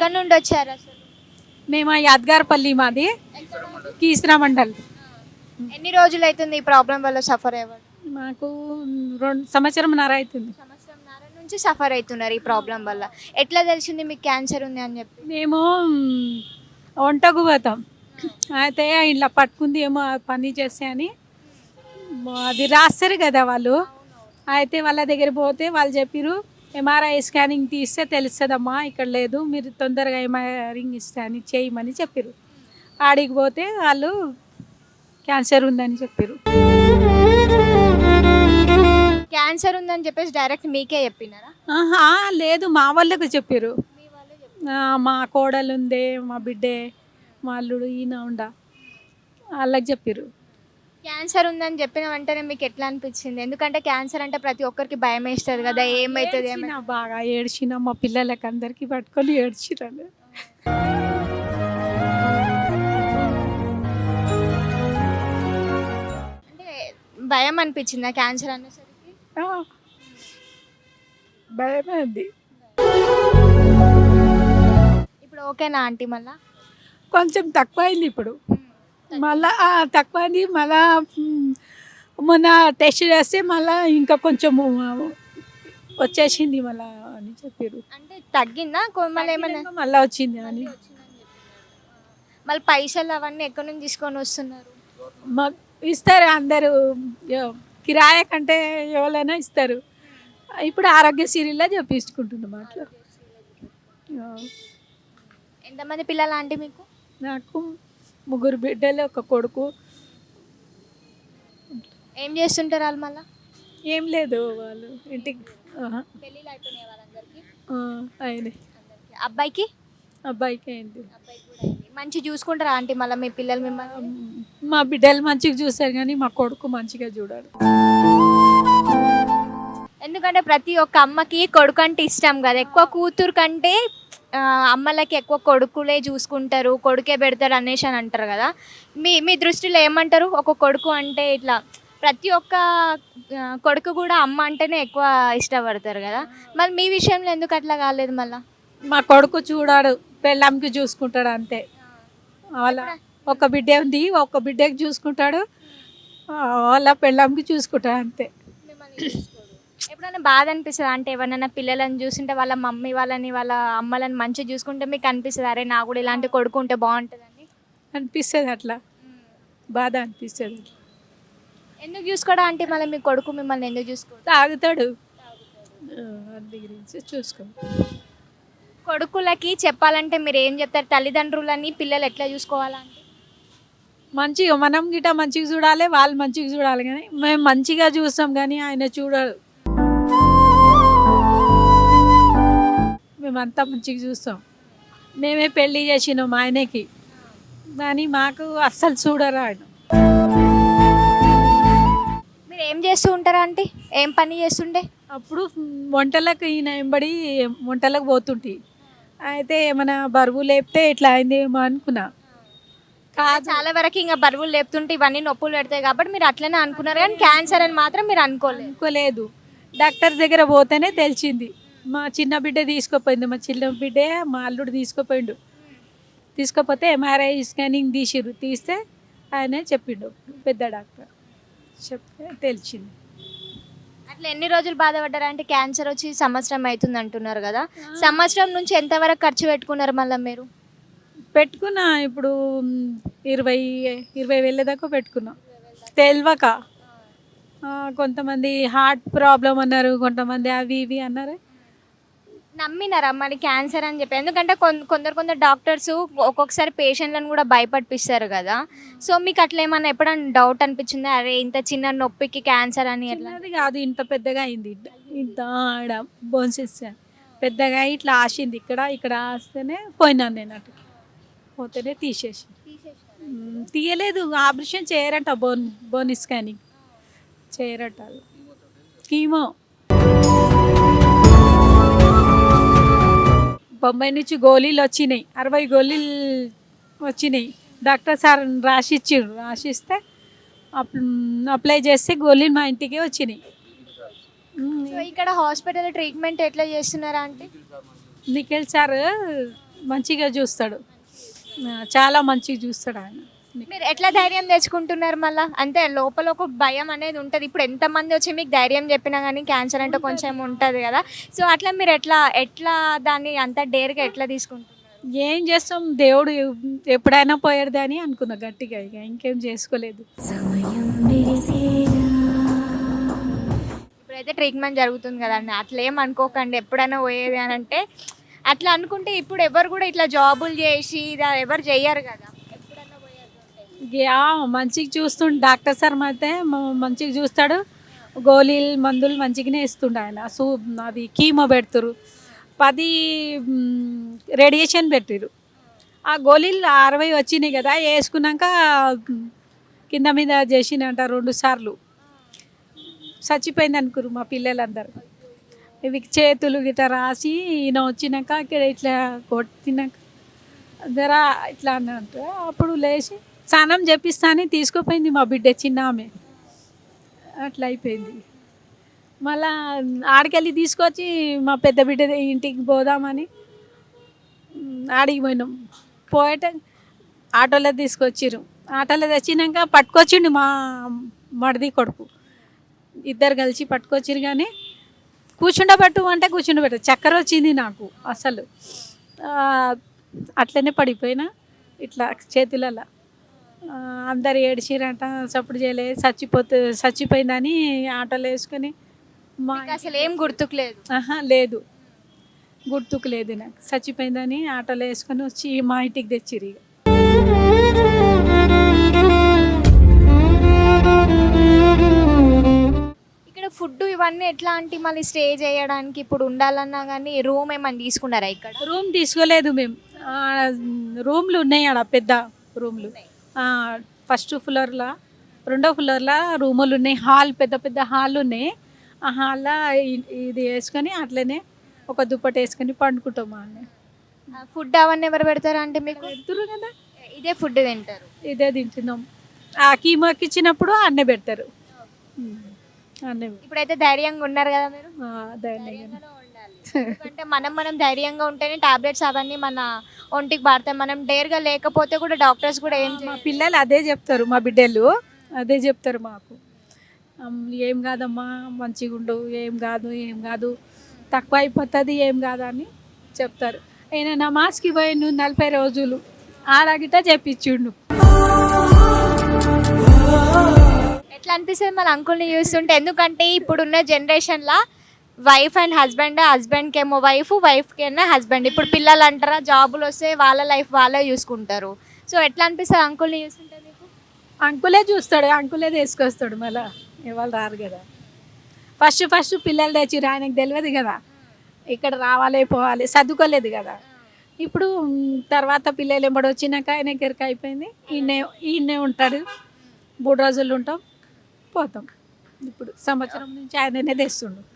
ఎక్కడి నుండి వచ్చారు అసలు? మేము యాద్గార్పల్లి మాది కీసరా మండల్. ఎన్ని రోజులు అవుతుంది ఈ ప్రాబ్లం వల్ల సఫర్ అయ్యారు మాకు రెండు సంవత్సరం నర అవుతుంది. సంవత్సరంన్నర నుంచి సఫర్ అవుతున్నారు ఈ ప్రాబ్లం వల్ల. ఎట్లా తెలిసింది మీకు క్యాన్సర్ ఉంది అని చెప్పి? మేము వంటకు పోతాం. అయితే ఇలా పట్టుకుంది ఏమో పని చేస్తే అని. అది రాస్తారు కదా వాళ్ళు. అయితే వాళ్ళ దగ్గర పోతే వాళ్ళు చెప్పిరు ఎంఆర్ఐ స్కానింగ్ తీస్తే తెలుస్తుందమ్మా ఇక్కడ లేదు మీరు తొందరగా ఎంఆర్ఐంగ్ స్కానింగ్ చేయమని చెప్పారు ఆడికి పోతే వాళ్ళు క్యాన్సర్ ఉందని చెప్పారు క్యాన్సర్ ఉందని చెప్పేసి డైరెక్ట్ మీకే చెప్పినారా? లేదు మా వాళ్ళకు చెప్పారు మా కోడలు ఉందే మా బిడ్డే మా అల్లుడు ఈయన ఉండ వాళ్ళకి చెప్పారు క్యాన్సర్ ఉందని చెప్పిన వెంటనే మీకు ఎట్లా అనిపించింది? ఎందుకంటే క్యాన్సర్ అంటే ప్రతి ఒక్కరికి భయం వేస్తుంది కదా ఏమవుతుంది ఏమై. ఏడ్చిన బాగా ఏడ్చిన మా పిల్లలకి అందరికి పట్టుకొని ఏడ్చిరాను అంటే భయం అనిపించిందా క్యాన్సర్ అనేసరికి? భయమే ఉంది ఇప్పుడు ఓకేనా ఆంటీ మళ్ళా? కొంచెం తక్కువైంది ఇప్పుడు. మళ్ళా ఆ, తక్కువైంది మళ్ళా మొన్న టెస్ట్ చేస్తే మళ్ళా ఇంకా కొంచెం వచ్చేసింది మళ్ళా అని చెప్పారు అంటే తగ్గిందా? మళ్ళీ ఏమైనా మళ్ళీ వచ్చింది అని. మళ్ళీ పైసలు అవన్నీ ఎక్కడి నుంచి తీసుకొని వస్తున్నారు? మా ఇస్తారు అందరూ కిరాయి కంటే ఎవరైనా ఇస్తారు. ఇప్పుడు ఆరోగ్యశ్రీలో చూపించుకుంటున్నాం అట్లా ఎంతమంది పిల్లలు ఆంటీ మీకు? నాకు ముగ్గురు బిడ్డలు ఒక కొడుకు. ఏం చేస్తుంటారు వాళ్ళు మళ్ళీ? ఏం లేదు వాళ్ళు ఇంటికి ఆహా, పెళ్ళిళ్ళు అయిపోయినాయి వాళ్ళందరికీ ఆ, అందరికీ. అబ్బాయికి? అబ్బాయికి అయింది. అబ్బాయికి కూడా అయింది. మంచి చూసుకుంటారా ఆంటీ మళ్ళీ మీ పిల్లలు మిమ్మల్ని? మా బిడ్డలు మంచిగా చూస్తారు కానీ మా కొడుకు మంచిగా చూడాలి ఎందుకంటే ప్రతి ఒక్క అమ్మకి కొడుకు అంటే ఇష్టం కదా. ఎక్కువ కూతురు కంటే అమ్మలకి ఎక్కువ కొడుకులే చూసుకుంటారు కొడుకే పెడతారు అనేసి అని అంటారు కదా. మీ మీ దృష్టిలో ఏమంటారు? ఒక కొడుకు అంటే ఇట్లా ప్రతి ఒక్క కొడుకు కూడా అమ్మ అంటేనే ఎక్కువ ఇష్టపడతారు కదా. మరి మీ విషయంలో ఎందుకు అట్లా కాలేదు మళ్ళీ? మా కొడుకు చూడాడు పెళ్ళాంకి చూసుకుంటాడు అంతే. వాళ్ళ ఒక బిడ్డ ఉంది ఒక బిడ్డకి చూసుకుంటాడు వాళ్ళ పెళ్ళాంకి చూసుకుంటాడు అంతే. ఎప్పుడైనా బాధ అనిపిస్తుంది? అంటే ఎవరైనా పిల్లలని చూస్తుంటే వాళ్ళ మమ్మీ వాళ్ళని వాళ్ళ అమ్మలని మంచిగా చూసుకుంటే మీకు అనిపిస్తుంది? అరే నాకు కూడా ఇలాంటి కొడుకు ఉంటే బాగుంటుందని? అనిపిస్తుంది అట్లా. బాధ అనిపిస్తుంది ఎందుకు చూసుకోవడం? అంటే మళ్ళీ మీ కొడుకు మిమ్మల్ని ఎందుకు చూసుకోవడం తాగుతాడు. అందు గురించి చూసుకో కొడుకులకి చెప్పాలంటే మీరు ఏం చెప్తారు? తల్లిదండ్రులని పిల్లలు ఎట్లా చూసుకోవాలంటే మంచిగా మనం గిట్ట మంచిగా చూడాలి వాళ్ళు మంచిగా చూడాలి కానీ మేము మంచిగా చూస్తాం కానీ ఆయన చూడడు మేమంతా మంచిగా చూస్తాం. మేమే పెళ్ళి చేసినాం ఆయనకి. కానీ మాకు అస్సలు చూడరు ఆయన మీరు ఏం చేస్తూ ఉంటారా అంటే ఏం పని చేస్తుండే? అప్పుడు వంటలకు ఈయన ఎంబడి వంటలకు పోతుంటి. అయితే ఏమైనా బరువు లేపితే ఇట్లా అయిందేమో అనుకున్నా. కాదు చాలా వరకు ఇంకా బరువులు లేపుతుంటే ఇవన్నీ నొప్పులు పెడతాయి కాబట్టి మీరు అట్లనే అనుకున్నారు కానీ క్యాన్సర్ అని మాత్రం మీరు అనుకోలేదు. అనుకోలేదు. డాక్టర్ దగ్గర పోతేనే తెలిసింది. మా చిన్న బిడ్డ తీసుకుపోయింది. మా చిన్న బిడ్డే మా అల్లుడు తీసుకుపోయిండు. తీసుకుపోతే ఎంఆర్ఐ స్కానింగ్ తీసిర్రు. తీస్తే ఆయనే చెప్పిండు. పెద్ద డాక్టర్ చెప్తే తెలిసింది. అట్లా ఎన్ని రోజులు బాధపడ్డారు? అంటే క్యాన్సర్ వచ్చి సంవత్సరం అవుతుంది అంటున్నారు కదా. సంవత్సరం నుంచి ఎంతవరకు ఖర్చు పెట్టుకున్నారు మళ్ళీ మీరు? పెట్టుకున్నా ఇప్పుడు ఇరవై ఇరవై వేల దాకా పెట్టుకున్నా. తెలియక కొంతమంది హార్ట్ ప్రాబ్లం అన్నారు కొంతమంది అవి ఇవి అన్నారు. నమ్మినారా మరి క్యాన్సర్ అని చెప్పి? ఎందుకంటే కొందరు కొందరు డాక్టర్స్ ఒక్కొక్కసారి పేషెంట్లను కూడా భయపడిపిస్తారు కదా. సో మీకు అట్లా ఏమన్నా ఎప్పుడైనా డౌట్ అనిపించిందా? అరే ఇంత చిన్న నొప్పికి క్యాన్సర్ అని ఎట్లా? కాదు ఇంత పెద్దగా అయింది. ఇంత ఆడ బోన్సెస్ పెద్దగా ఇట్లా ఆసింది ఇక్కడ ఇక్కడ ఆస్తేనే పోయినాను నేను అటు. పోతేనే తీసేసి. తీయలేదు. ఆపరేషన్ చేయరట బోన్ బోన్ స్కానింగ్. చేయరట కీమో. బొంబాయి నుంచి గోళీలు వచ్చినాయి. అరవై గోళీలు వచ్చినాయి. డాక్టర్ సార్ రాసిచ్చిండ్రు రాసిస్తే అప్ అప్లై చేస్తే గోళీలు మా ఇంటికి వచ్చినాయి. ఇక్కడ హాస్పిటల్ ట్రీట్మెంట్ ఎట్లా చేస్తున్నారా అంటే నిఖిల్ సార్ మంచిగా చూస్తాడు. చాలా మంచిగా చూస్తాడు ఆయన. మీరు ఎట్లా ధైర్యం తెచ్చుకుంటున్నారు మళ్ళీ? అంటే లోపల ఒక భయం అనేది ఉంటుంది. ఇప్పుడు ఎంతమంది వచ్చి మీకు ధైర్యం చెప్పినా కానీ క్యాన్సర్ అంటే కొంచెం ఉంటుంది కదా. సో అట్లా మీరు ఎట్లా ఎట్లా దాన్ని అంత డేర్గా ఎట్లా తీసుకుంటున్నారు? ఏం చేస్తాం? దేవుడు ఎప్పుడైనా పోయేది అని అనుకున్నా గట్టిగా ఇక ఇంకేం చేసుకోలేదు. ఇప్పుడైతే ట్రీట్మెంట్ జరుగుతుంది కదండి. అట్లా ఏం అనుకోకండి. ఎప్పుడైనా పోయేది అని అంటే అట్లా అనుకుంటే ఇప్పుడు ఎవరు కూడా ఇట్లా జాబులు చేసి ఇది ఎవరు చెయ్యరు కదా. మంచిగా చూస్తుండు. డాక్టర్ సార్ అయితే మంచిగా చూస్తాడు. గోళీలు మందులు మంచిగానే ఇస్తుండు ఆయన. సూ అది కీమో పెడుతురు. పది రేడియేషన్ పెట్టిరు. ఆ గోళీలు అరవై వచ్చినాయి కదా వేసుకున్నాక కింద మీద చేసినంట రెండు సార్లు. చచ్చిపోయింది అనుకురు మా పిల్లలందరూ. ఇవి చేతులు గిట్ట రాసి ఈయన వచ్చినాక ఇక్కడ ఇట్లా కొట్టినాక జర ఇట్లా అన్నట్టు. అప్పుడు లేచి స్నానం చేపిస్తానని తీసుకుపోయింది మా బిడ్డ చిన్న ఆమె అట్లా అయిపోయింది. మళ్ళా ఆడికెళ్ళి తీసుకొచ్చి మా పెద్ద బిడ్డ ఇంటికి పోదామని ఆడికి పోయినాం. పోయేట ఆటోలో తీసుకొచ్చిర్రు. ఆటోలో తెచ్చినాక పట్టుకొచ్చిండు మా మడిది కొడుకు. ఇద్దరు కలిసి పట్టుకొచ్చిరు కానీ కూర్చుండబెట్టు అంటే కూర్చుండబెట్టు. చక్కెర వచ్చింది నాకు అసలు. అట్లనే పడిపోయినా ఇట్లా చేతులలో. అందరు ఏడిచిరంట సప్పుడు చేయలే చచ్చిపోతే చచ్చిపోయిందని ఆటోలో వేసుకొని మా మీకు అసలు ఏం గుర్తుకు లేదు ఆహా లేదు. గుర్తుకు లేదు నాకు. చచ్చిపోయిందని ఆటోలో వేసుకొని వచ్చి మా ఇంటికి తెచ్చిర్రు ఇక. ఇక్కడ ఫుడ్ ఇవన్నీ ఎట్లా అంటే మళ్ళీ స్టే చేయడానికి ఇప్పుడు ఉండాలన్నా కానీ రూమ్ ఏమన్నా తీసుకున్నారా ఇక్కడ? రూమ్ తీసుకోలేదు మేము. ఆ, రూమ్లు ఉన్నాయి ఆడ పెద్ద రూమ్లు. ఆ, ఫస్ట్ ఫ్లోర్లో రెండో ఫ్లోర్లో రూములు ఉన్నాయి. హాల్ పెద్ద పెద్ద హాల్ ఉన్నాయి. ఆ హాల్లో ఇది వేసుకొని అట్లనే ఒక దుప్పటి వేసుకొని పండుకుంటాం అన్నీ ఫుడ్ అవన్నీ ఎవరు పెడతారా అంటే మీకు? పెడుతురు కదా. ఇదే ఫుడ్ తింటారు. ఇదే తింటున్నాం. ఆ కీమోకి ఇచ్చినప్పుడు అన్నే పెడతారు. అన్నే ఇప్పుడైతే ధైర్యంగా ఉన్నారు కదా మీరు? ఉండాలి. ఎందుకంటే మనం మనం ధైర్యంగా ఉంటేనే టాబ్లెట్స్ అవన్నీ మన ఒంటికి పడతాయి. మనం డేర్గా లేకపోతే కూడా డాక్టర్స్ కూడా ఏం మా. పిల్లలు అదే చెప్తారు మా బిడ్డలు అదే చెప్తారు మాకు. ఏం కాదమ్మా మంచిగా ఉండు ఏం కాదు ఏం కాదు తక్కువ అయిపోతుంది ఏం కాదని చెప్తారు. ఆయన నమాజ్కి పోయిండు నలభై రోజులు ఆడగిట చెప్పించిండు. ఎట్లా అనిపిస్తుంది మన అంకుల్ని చూస్తుంటే? ఎందుకంటే ఇప్పుడున్న జనరేషన్లో వైఫ్ అండ్ హస్బెండ్ హస్బెండ్కి ఏమో వైఫ్ వైఫ్కి ఏమో హస్బెండ్ ఇప్పుడు పిల్లలు అంటారా జాబులు వస్తే వాళ్ళ లైఫ్ వాళ్ళే చూసుకుంటారు. సో ఎట్లా అనిపిస్తుంది? అంకుల్ని చూస్తుంటే మీకు అంకులే చూస్తాడు అంకులే తీసుకొస్తాడు మళ్ళీ. ఇవాళ రారు కదా. ఫస్ట్ ఫస్ట్ పిల్లలు తెచ్చిర్రు ఆయనకు తెలియదు కదా. ఇక్కడ రావాలి పోవాలి చదువుకోలేదు కదా. ఇప్పుడు తర్వాత పిల్లలు ఎంబడి వచ్చినాక ఆయన ఎక్కడికి అయిపోయింది. ఈయనే ఈయనే ఉంటాడు. మూడు రోజులు ఉంటాం పోతాం. ఇప్పుడు సంవత్సరం నుంచి ఆయననే తెస్తుండు.